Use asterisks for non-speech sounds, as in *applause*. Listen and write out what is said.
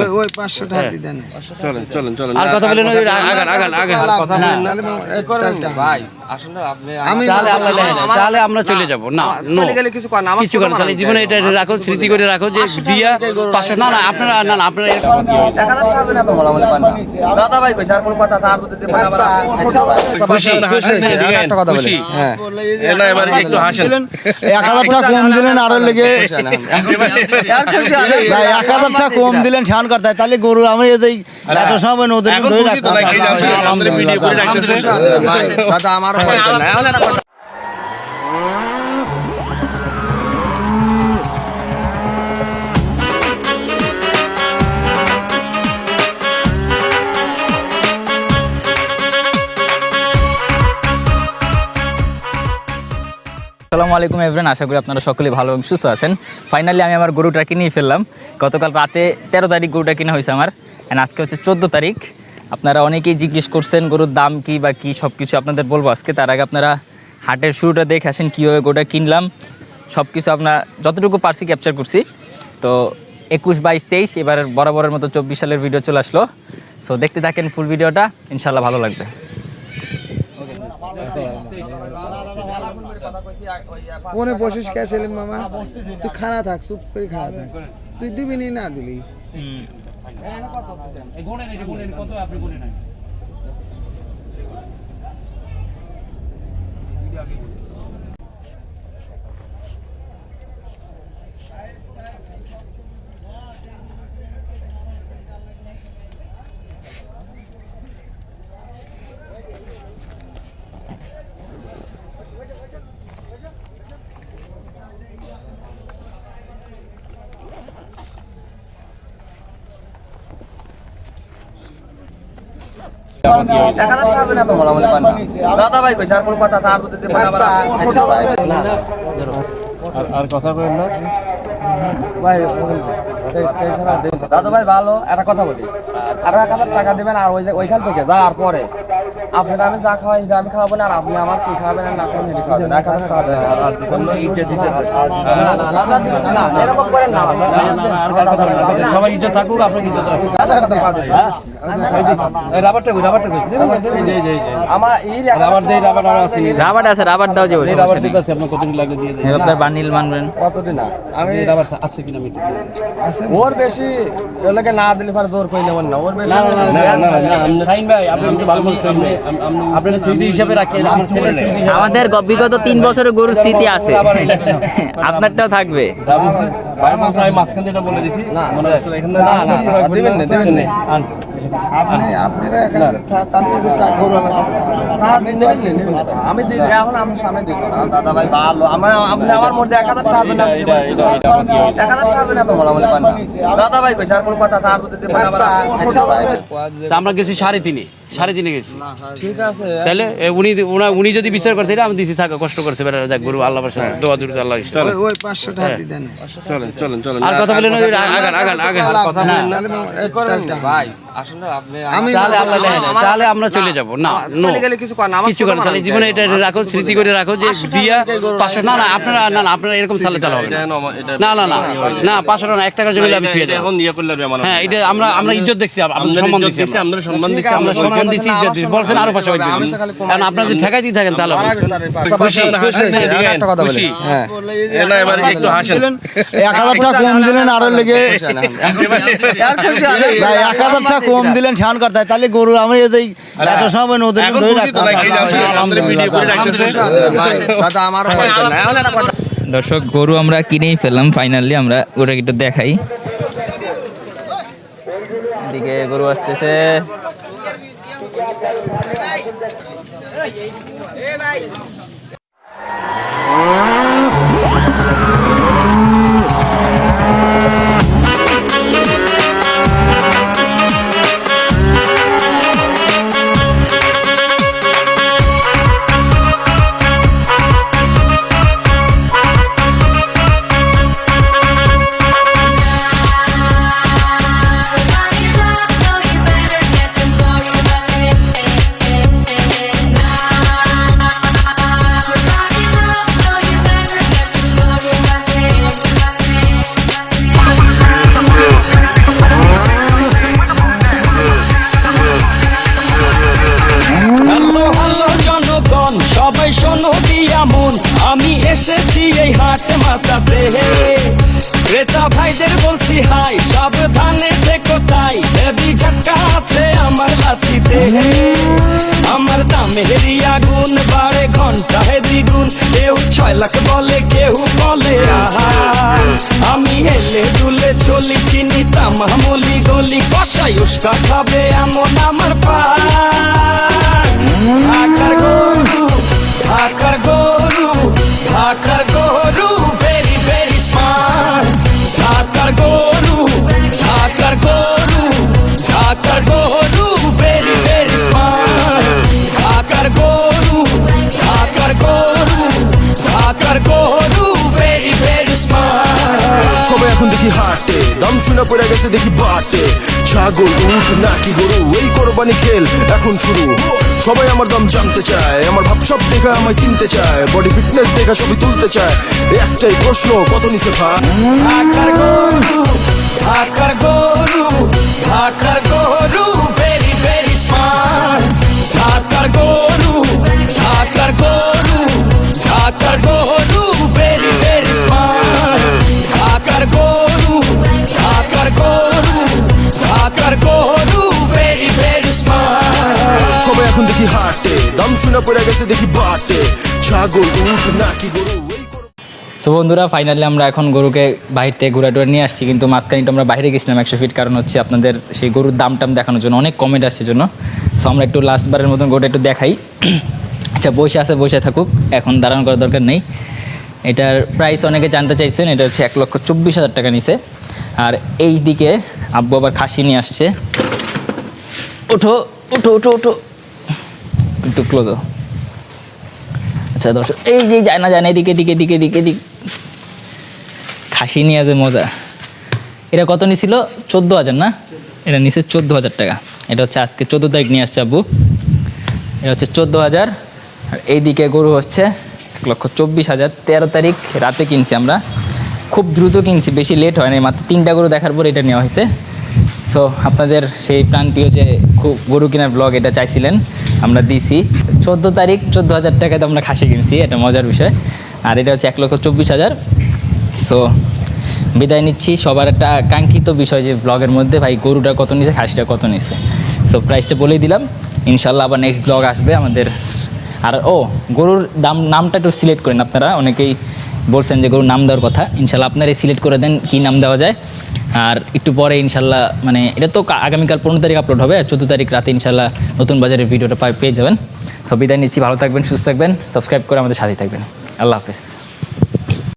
ওই- ওই পাঁচশো টাকা দিয়ে দেন চলেন চলেন চলেন। আর কথা বলেন আগান আগান আগান কথা বলেন তালটা। ভাই। আসলে আপনি আমি তাহলে আল্লাহ তাহলে আমরা চলে যাব। না চলে গেলে কিছু করেন কিছু করেন তাহলে জীবনে এটা রাখো স্মৃতি করে রাখো যে দিয়া পাশে না না আপনারা না না আপনারা এরকম এক হাজার টাকা দিলে এত বলা বলে পান না। দাদা ভাই কইছে আর কোন কথা আর যদি দিতে পারে আবার আসেন। খুশি। খুশি হয়েছে, আর একটা কথা বলি। খুশি। হ্যাঁ। না এবার একটু হাসেন। এক হাজার টাকা কম দিলেন আরও লেগে। আর খুশি আছে। ভাই, এক হাজার টাকা কম দিলেন ছান করতে তাহলে গরু আমি এই এত সময় নদীর ধরে দাদা আমার আসসালামু আলাইকুম এভরেন আশা করি আপনারা সকলে ভালো এবং সুস্থ আছেন। ফাইনালি আমি আমার গরুটা কিনেই ফেললাম। গতকাল রাতে তেরো তারিখ গরুটা কিনা হয়েছে আমার। অ্যান্ড আজকে হচ্ছে চোদ্দ তারিখ। আপনারা অনেকেই জিজ্ঞেস করছেন গরুর দাম কি বা কি সব কিছু আপনাদের বলব আজকে। তার আগে আপনারা হাটের শুরুটা দেখে আসেন কীভাবে গোটা কিনলাম। সব কিছু আপনার যতটুকু পারছি ক্যাপচার করছি। তো একুশ বাইশ তেইশ এবার বরাবরের মতো চব্বিশ সালের ভিডিও চলে আসলো। সো দেখতে থাকেন ফুল ভিডিওটা ইনশাল্লাহ ভালো লাগবে। কোনে বসিস কে ছিলেন মামা? তুই খানা থাক চুপ করে খাওয়া থাক। তুই দিবি না দিলি? এক আপনি গুনে বলা বলে পান দাদা ভাই আর ভালো একটা কথা বলি আরও এক হাজার টাকা দিবেন আর ওই ওইখান থেকে যাওয়ার পরে আপনার আমি যা খাওয়াই সেটা আমি খাওয়াবো না আর আপনি আমার কি খাওয়াবেন না খাওয়াবেন এক হাজার টাকা দেবেন না না না সবার ইজ্জত থাকুক আপনার রাবারটা কই রাবারটা কই? এই যে এই যে আমার এই রাবার দেই রাবার আর আছে রাবার আছে রাবার দাও যে এই রাবার দিতেছে আপনার কতদিন লাগবে দিয়ে দেন আপনার বান্ডিল মানবেন। কতদিন না আমি এই রাবার আছে কিনা আমি একটু ওর বেশি ওগুলোকে না দিলে পরে জোর করে নেবেন না ওর বেশি না না না না না না না ভাই আপনি কিন্তু ভালো মানুষ শাহিন ভাই আপনার স্মৃতি হিসাবে রাখেন আমার ছেলের স্মৃতি হিসাবে আমাদের বিগত তিন বছরের গরুর স্মৃতি আছে। *laughs* আপনারটাও থাকবে। ভাই মাত্র আমি মাঝখান এটা বলে দিছি। না মনে হচ্ছে এখানে না না দিবেন না দিবেন না। আন। আপনি আপনারা এখানে তাহলে টাকা। আমি আমি দিই এখন আমি সামনে দিব না। দাদা ভাই ভালো। আমার আপনি আমার মধ্যে এক হাজার টাকা দেন এক হাজার টাকা দেন এত বলা বলে পান না। দাদা ভাই কইছে আর কোন কথা আর যদি আসেন। তা আমরা গেছি সাড়ে তিনে। সাড়ে তিনে গেছি। ঠিক আছে। তাহলে উনি উনি যদি বিচার করতে আমি দিছি থাকা কষ্ট করছে বেড়া দেখ গুরু আল্লাহ পাশে দোয়া দূর আল্লাহ ইষ্ট। ওই- ওই পাঁচশো টাকা দিয়ে দেন। চলেন চলেন চলেন। আর কথা বলেন আগান আগান আগান। কথা বলেন না। ভাই তাহলে আমরা চলে যাব। না নো চলে গেলে কিছু করেন আমার কিছু করেন তাহলে জীবনে এটা রাখো স্মৃতি করে রাখো যে দিয়া পাশে না না আপনারা না না আপনারা এরকম সালে তাহলে হবে না। যেন আমার- এটা না না না না পাঁচশো টাকা না, এক টাকার জন্য আমি ছুঁয়ে এটা দেবো। এখন করলে আর বেমানান। হ্যাঁ এটা আমরা আমরা ইজ্জত দেখছি আপনাদের সম্মান আমরা। সম্মান দিচ্ছি, আমরা আমরা সম্মান দিচ্ছি ইজ্জত দিচ্ছি বলছেন আরও পাশে হইতে আমি দিন। সকালে কমাই কারণ আপনারা যদি ঠেকাই দিয়ে থাকেন তাহলে খুশি খুশি একটা। হ্যাঁ। এ না এবার একটু হাসেন। এক হাজার টাকা কম দিলেন আরও লেগে আর খুশি আছে। ভাই, এক হাজার টাকা কম দিলেন করতে তাহলে গরু আমি এই এত সময় নদীর ধরে এখন কথা দর্শক গরু আমরা কিনেই ফেললাম ফাইনালি আমরা ওটা একটু দেখাই। এদিকে গরু আসতেছে। Ê bay. সবাই শোনো দিয়া মন। আমি এসেছি এই হাট মাতাতে। ক্রেতা ভাইদের বলছি, হাই, সাবধানে দেখো তাই। দেবি ঝাক্কা আছে আমার লাথিতে আমার দামেরই আগুন বারে ঘণ্টা হে দ্বিগুণ। কেউ ছয় লাখ বলে, কেউ বলে, আহা। আমি এলে দুলে চলি, চিনি তামা মলি গলি, কষাই উস্কা খাবে এমন আমার পা। দেখি হাটে? দাম শুনে পড়ে গেছে দেখি বাটে। ছাগল উঠ নাকি গরু? এই কোরবানি খেল এখন শুরু। সবাই আমার দাম জানতে চায়। আমার ভাব সব দেখা আমায় কিনতে চায়। বডি ফিটনেস দেখা ছবি তুলতে চায়। একটাই প্রশ্ন, কত নিচে ভাই ঢাকার গরু ঢাকার গরু ঢাকার গরু ভেরি ভেরি স্মার্ট এখন দেখি হাটে। দাম শুনে পড়ে গেছে, দেখি বাটে। ছাগল উঠ নাকি গরু সো বন্ধুরা ফাইনালি আমরা এখন গরুকে বাইরে থেকে ঘুরে টুরে নিয়ে আসছি, কিন্তু মাঝখানে আমরা বাইরে গেছিলাম একশো ফিট কারণ হচ্ছে আপনাদের সেই গরুর দাম টাম দেখানোর জন্য অনেক কমেন্ট আসছে জন্য। সো আমরা একটু লাস্ট বারের মতন গরুটা একটু দেখাই। আচ্ছা বসে আছে, বসে থাকুক, এখন দাঁড়ানো করার দরকার নেই। এটার প্রাইস অনেকে জানতে চাইছেন, এটা হচ্ছে এক লক্ষ চব্বিশ হাজার টাকা নিছে। আর এই দিকে আব্বু আবার খাসি নিয়ে আসছে। ওঠো ওঠো ওঠো ওঠো। একটু ক্লোজ আচ্ছা দর্শক, এই যে যায় না যায় না, এদিকে দিকে দিকে দিকে দিক খাসি নিয়ে যে মজা। এটা কত নিছিল? চোদ্দ হাজার, না? এটা নিচে চোদ্দ হাজার টাকা। এটা হচ্ছে আজকে চোদ্দ তারিখ নিয়ে আসছে আব্বু। এটা হচ্ছে চোদ্দ হাজার। আর এইদিকে গরু হচ্ছে এক লক্ষ চব্বিশ হাজার। তেরো তারিখ রাতে কিনছি আমরা। খুব দ্রুত কিনছি, বেশি লেট হয় নাই। মাত্র তিনটা গরু দেখার পর এটা নেওয়া হয়েছে। সো আপনাদের সেই প্রাণপ্রিয় যে গরু কেনার ব্লগ এটা চাইছিলেন, আমরা দিছি। চোদ্দ তারিখ, চোদ্দ হাজার টাকাতে আমরা খাসি কিনছি, এটা মজার বিষয়। আর এটা হচ্ছে এক লক্ষ চব্বিশ হাজার। সো বিদায় নিচ্ছি। সবার একটা কাঙ্ক্ষিত বিষয় যে ব্লগের মধ্যে, ভাই, গরুটা কত নিছে, খাসিটা কত নিছে। সো প্রাইসটা বলেই দিলাম। ইনশাল্লাহ আবার নেক্সট ব্লগ আসবে আমাদের। আর, ও, গরুর দাম, নামটা একটু সিলেক্ট করেন আপনারা। অনেকেই বলছেন যে গরুর নাম দেওয়ার কথা। ইনশাল্লাহ আপনারাই সিলেক্ট করে দেন কী নাম দেওয়া যায়। আর একটু পরে ইনশাল্লাহ মানে এটা তো আগামীকাল পনেরো তারিখ আপলোড হবে চোদ্দ তারিখ রাতে ইনশাল্লাহ নতুন বাজারের ভিডিওটা পেয়ে যাবেন। সব বিদায় নিচ্ছি, ভালো থাকবেন, সুস্থ থাকবেন সাবস্ক্রাইব করে আমাদের সাথে থাকবেন। আল্লাহ হাফেজ।